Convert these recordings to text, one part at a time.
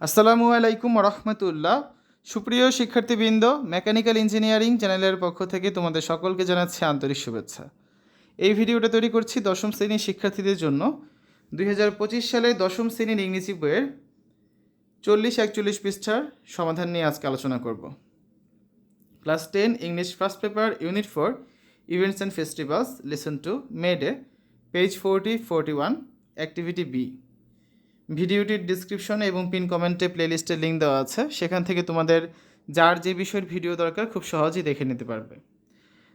আসসালামু আলাইকুম রহমতুল্লাহ সুপ্রিয় শিক্ষার্থীবৃন্দ, মেকানিক্যাল ইঞ্জিনিয়ারিং চ্যানেলের পক্ষ থেকে তোমাদের সকলকে জানাচ্ছি আন্তরিক শুভেচ্ছা। এই ভিডিওটা তৈরি করছি দশম শ্রেণির শিক্ষার্থীদের জন্য। দুই হাজার পঁচিশ সালে দশম শ্রেণির ইংরেজি বইয়ের চল্লিশ একচল্লিশ পৃষ্ঠার সমাধান নিয়ে আজকে আলোচনা করব। Class ten, English first paper, unit four, events and festivals listen to May Day page forty forty one, activity B. ভিডিওটির ডিসক্রিপশনে এবং পিন কমেন্টে প্লেলিস্টের লিঙ্ক দেওয়া আছে। সেখান থেকে তোমাদের যার যে বিষয়ের ভিডিও দরকার খুব সহজেই দেখে নিতে পারবে।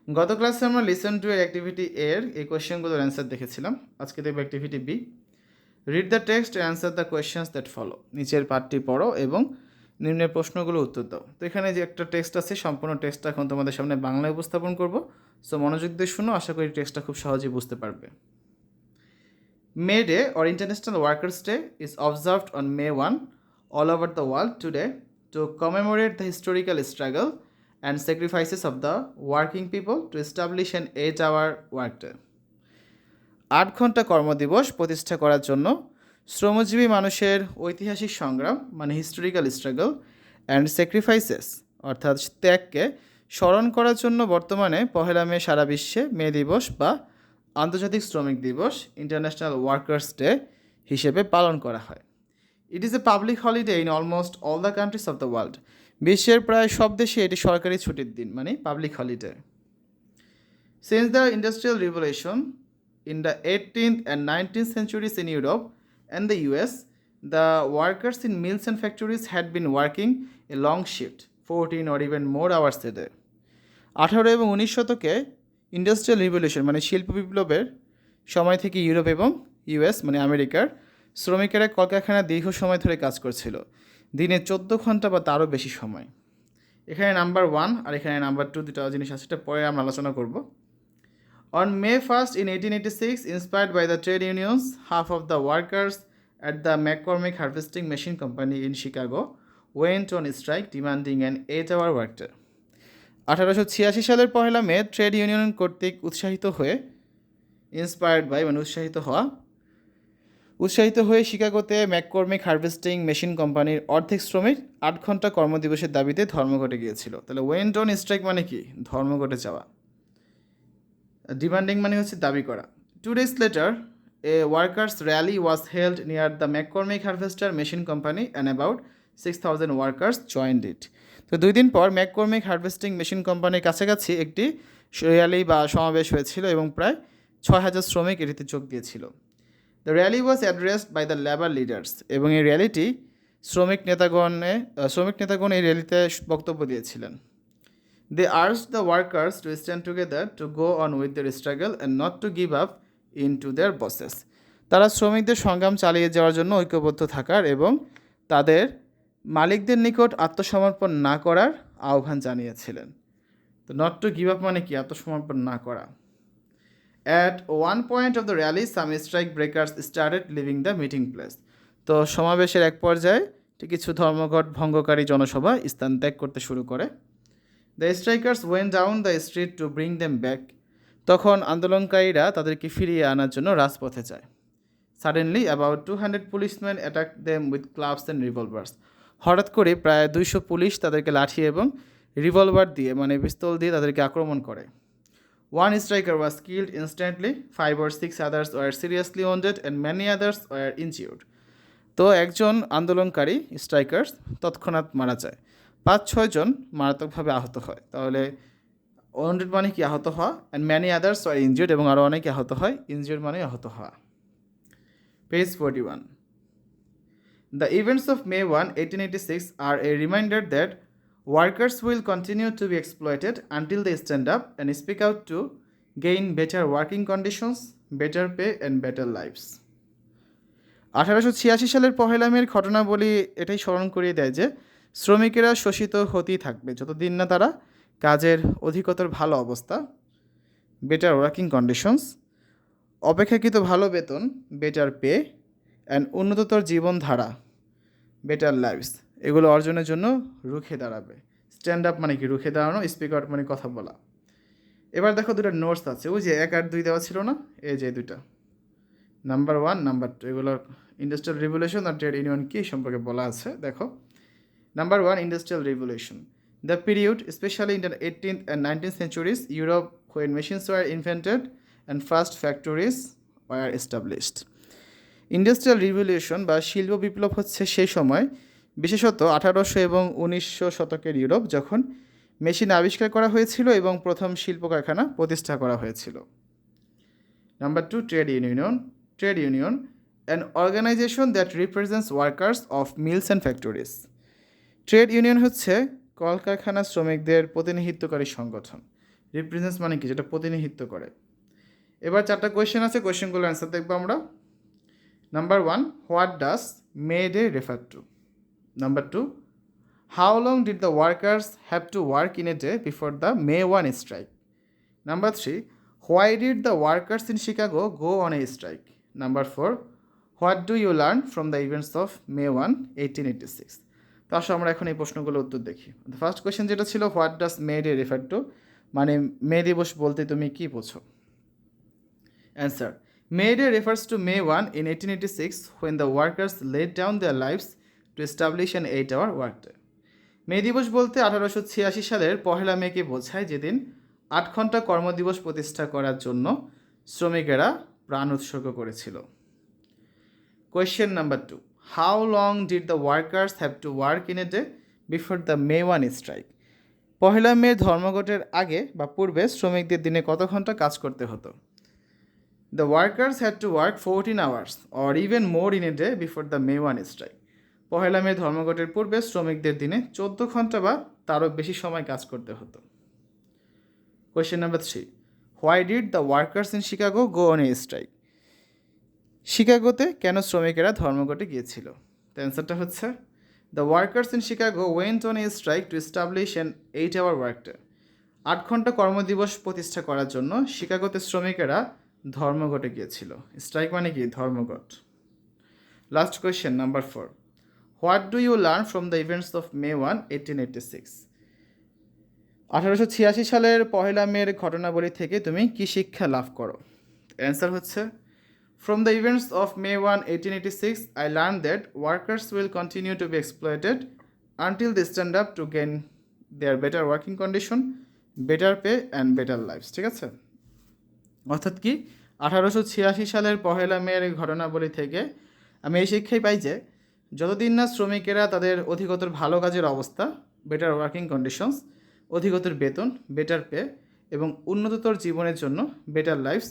গত ক্লাসে আমরা লিসন টু এর অ্যাক্টিভিটি এর এই কোয়েশ্চেনগুলোর অ্যান্সার দেখেছিলাম। আজকে দেখব activity B read the text answer the questions that follow নিচের পার্টটি পড়ো এবং নিম্নের প্রশ্নগুলো উত্তর দাও। তো এখানে যে একটা টেক্সট আছে, সম্পূর্ণ টেক্সটটা এখন তোমাদের সামনে বাংলায় উপস্থাপন করব। সো মনোযোগ দিয়ে শুনো, আশা করি টেক্সটটা খুব সহজেই বুঝতে পারবে। May Day or international workers day is observed on May one all over the world today to commemorate the historical struggle and sacrifices of the working people to establish an eight hour work day আট ঘণ্টা কর্মদিবস প্রতিষ্ঠা করার জন্য শ্রমজীবী মানুষের ঐতিহাসিক সংগ্রাম মানে হিস্টোরিক্যাল স্ট্রাগল অ্যান্ড স্যাক্রিফাইসেস অর্থাৎ ত্যাগকে স্মরণ করার জন্য বর্তমানে পহেলা মে সারা বিশ্বে মে দিবস বা আন্তর্জাতিক শ্রমিক দিবস ইন্টারন্যাশনাল ওয়ার্কার্স ডে হিসেবে পালন করা হয়। It is a public holiday in almost all the countries of the world বিশ্বের প্রায় সব দেশে এটি সরকারি ছুটির দিন মানে public holiday since the industrial revolution in the eighteenth and nineteenth centuries in Europe and the US the workers in mills and factories had been working a long shift fourteen or even more hours a day আঠারো এবং উনিশ শতকে industrial revolution মানে শিল্প বিপ্লবের সময় থেকে Europe এবং ইউএস মানে আমেরিকার শ্রমিকেরা কলকারখানায় দীর্ঘ সময় ধরে কাজ করছিল। দিনে চোদ্দ ঘণ্টা বা তারও বেশি সময়। এখানে নাম্বার ওয়ান আর এখানে নাম্বার টু দুটো জিনিস আছে, সেটা পরে আমরা আলোচনা করব। On May first in eighteen eighty six inspired by the trade unions half of the workers at the McCormick harvesting machine company in Chicago went on strike demanding an eight hour workday আঠারোশো ছিয়াশি সালের পহেলা মে trade union কর্তৃক উৎসাহিত হয়ে inspired by মানে উৎসাহিত হওয়া, উৎসাহিত হয়ে শিকাগোতে ম্যাককর্মিক হার্ভেস্টিং মেশিন কোম্পানির অর্ধেক শ্রমিক আট ঘণ্টা কর্মদিবসের দাবিতে ধর্মঘটে গিয়েছিল। তাহলে ওয়েন্ট অন স্ট্রাইক মানে কি? ধর্মঘটে যাওয়া। ডিমান্ডিং মানে হচ্ছে দাবি করা। Two days later a workers rally was held near the McCormick harvester machine company and about six thousand workers joined it তো দুই দিন পর ম্যাককর্মিক হার্ভেস্টিং মেশিন কোম্পানির কাছাকাছি একটি র্যালি বা সমাবেশ হয়েছিল এবং প্রায় ছয় হাজার শ্রমিক এটিতে যোগ দিয়েছিল। The rally was addressed by the labour leaders এবং এই র্যালিটি শ্রমিক নেতাগণে শ্রমিক নেতাগণ এই র্যালিতে বক্তব্য দিয়েছিলেন। They urged the workers to stand together to go on with their struggle and not to give up in to their bosses তারা শ্রমিকদের সংগ্রাম চালিয়ে যাওয়ার জন্য ঐক্যবদ্ধ থাকার এবং তাদের মালিকদের নিকট আত্মসমর্পণ না করার আহ্বান জানিয়েছিলেন। তো নট টু গিভ আপ মানে কি? আত্মসমর্পণ না করা। At one point of the rally some strike breakers started leaving the meeting place তো সমাবেশের এক পর্যায়ে কিছু ধর্মঘট ভঙ্গকারী জনসভা স্থান ত্যাগ করতে শুরু করে। The strikers went down the street to bring them back তখন আন্দোলনকারীরা তাদেরকে ফিরিয়ে আনার জন্য রাজপথে যায়। Suddenly about two hundred policeman attack them with clubs and revolvers হঠাৎ করে প্রায় দুইশো পুলিশ তাদেরকে লাঠি এবং রিভলভার দিয়ে মানে পিস্তল দিয়ে তাদেরকে আক্রমণ করে। One striker was killed instantly five or six others were seriously wounded and many others were injured তো একজন আন্দোলনকারী স্ট্রাইকার্স তৎক্ষণাৎ মারা যায়। পাঁচ ছয়জন মারাত্মকভাবে আহত হয়। তাহলে ওয়েন্ডেড মানে কি? আহত হওয়া। And many others were injured এবং আরও অনেকে আহত হয়। ইনজিউড মানে আহত হওয়া। Page forty one The events of May 1, 1886 are a reminder that workers will continue to be exploited until they stand up and speak out to gain better working conditions, better pay, and better lives. আঠারোশো ছিয়াশি সালের পহেলা মের ঘটনাবলী এটাই স্মরণ করিয়ে দেয় যে শ্রমিকেরা শোষিত হতেই থাকবে যতদিন না তারা কাজের অধিকতর ভালো অবস্থা বেটার ওয়ার্কিং কন্ডিশনস অপেক্ষাকৃত ভালো বেতন বেটার পে অ্যান্ড উন্নততর জীবনধারা বেটার লাইফস এগুলো অর্জনের জন্য রুখে দাঁড়াবে। স্ট্যান্ড আপ মানে কি? রুখে দাঁড়ানো স্পিক আউট মানে কথা বলা। এবার দেখো দুটো নোটস আছে। ওই যে এক আর দুই দেওয়া ছিল না? এই যে দুইটা। নাম্বার ওয়ান নাম্বার টু এগুলোর ইন্ডাস্ট্রিয়াল রিভলিউশন আর ট্রেড ইউনিয়ন কী সম্পর্কে বলা আছে? দেখো। Number one industrial revolution the period specially in the eighteenth and nineteen centuries Europe when machines were invented and first factories were established industrial revolution বা শিল্প বিপ্লব হচ্ছে সেই সময়, বিশেষত আঠারোশো এবং উনিশশো শতকের ইউরোপ, যখন মেশিন আবিষ্কার করা হয়েছিল এবং প্রথম শিল্প কারখানা প্রতিষ্ঠা করা হয়েছিল। Number two trade union trade union an organization that represents workers of mills and factories trade union হচ্ছে কলকারখানা শ্রমিকদের প্রতিনিধিত্বকারী সংগঠন। রিপ্রেজেন্টস মানে কি? যেটা প্রতিনিধিত্ব করে। এবার চারটা কোয়েশ্চেন আছে কোয়েশ্চেনগুলোর অ্যান্সার দেখব আমরা। Number one what does May Day refer to number two how long did the workers have to work in a day before the May one strike number three why did the workers in Chicago go on a strike number four what do you learn from the events of May one eighteen eighty six তো আসলে আমরা এখন এই প্রশ্নগুলোর উত্তর দেখি। First question যেটা ছিল what does May Day refer to মানে মে দিবস বলতে তুমি কী বোঝো? Answer May Day refers to May one in eighteen eighty six when the workers let down their lives to establish an eight hour work day মে দিবস বলতে আঠারোশো ছিয়াশি সালের পহেলা মেকে বোঝায় যেদিন আট ঘণ্টা কর্মদিবস প্রতিষ্ঠা করার জন্য শ্রমিকেরা প্রাণ উৎসর্গ করেছিল। Question number two how long did the workers have to work in a day before the May one strike পহেলা মে ধর্মঘটের আগে বা পূর্বে শ্রমিকদের দিনে কত ঘণ্টা কাজ করতে হতো? The workers had to work fourteen hours or even more in a day before the May one strike পহেলা মে ধর্মঘটের পূর্বে শ্রমিকদের দিনে চোদ্দ ঘণ্টা বা তারও বেশি সময় কাজ করতে হতো। Question number three why did the workers in Chicago go on a strike শিকাগোতে কেন শ্রমিকেরা ধর্মঘটে গিয়েছিল? তো অ্যান্সারটা হচ্ছে the workers in Chicago went on a strike to establish an eight hour work day আট ঘণ্টা কর্মদিবস প্রতিষ্ঠা করার জন্য শিকাগোতে শ্রমিকেরা ধর্মঘটে গিয়েছিল। স্ট্রাইক মানে কি? ধর্মঘট। Last question number four what do you learn from the events of May one eighteen eighty six আঠারোশো ছিয়াশি সালের পহেলা মের ঘটনাবলী থেকে তুমি কি শিক্ষা লাভ করো? অ্যান্সার হচ্ছে from the events of May one eighteen eighty six I learn that workers will continue to be exploited until they stand up to gain their better working condition better pay and better life ঠিক আছে? অর্থাৎ কি? আঠারোশো ছিয়াশি সালের পহেলা মেয়ের ঘটনাবলী থেকে আমি এই শিক্ষাই পাই যে, যতদিন না শ্রমিকেরা তাদের অধিকতর ভালো কাজের অবস্থা বেটার ওয়ার্কিং কন্ডিশনস অধিকতর বেতন বেটার পে এবং উন্নততর জীবনের জন্য বেটার লাইফস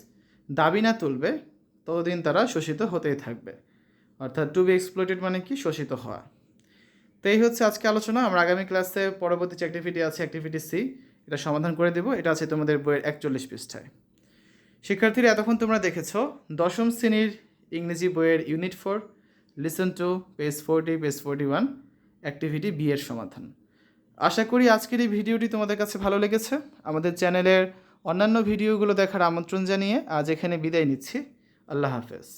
দাবি না তুলবে, ততদিন তারা শোষিত হতেই থাকবে। অর্থাৎ টু বি এক্সপ্লোটেড মানে কি? শোষিত হওয়া। তো এই হচ্ছে আজকে আলোচনা। আমরা আগামী ক্লাসে পরবর্তী যে অ্যাক্টিভিটি আছে অ্যাক্টিভিটি সি এটা সমাধান করে দেবো। এটা আছে তোমাদের বইয়ের একচল্লিশ পৃষ্ঠায়। শিক্ষার্থীরা, এতক্ষণ তোমরা দেখেছ দশম শ্রেণির ইংরেজি বইয়ের unit four listen to page forty page forty one activity B এর সমাধান। আশা করি আজকের এই ভিডিওটি তোমাদের কাছে ভালো লেগেছে। আমাদের চ্যানেলের অন্যান্য ভিডিওগুলো দেখার আমন্ত্রণ জানিয়ে আজ এখানে বিদায় নিচ্ছি। আল্লাহ হাফেজ।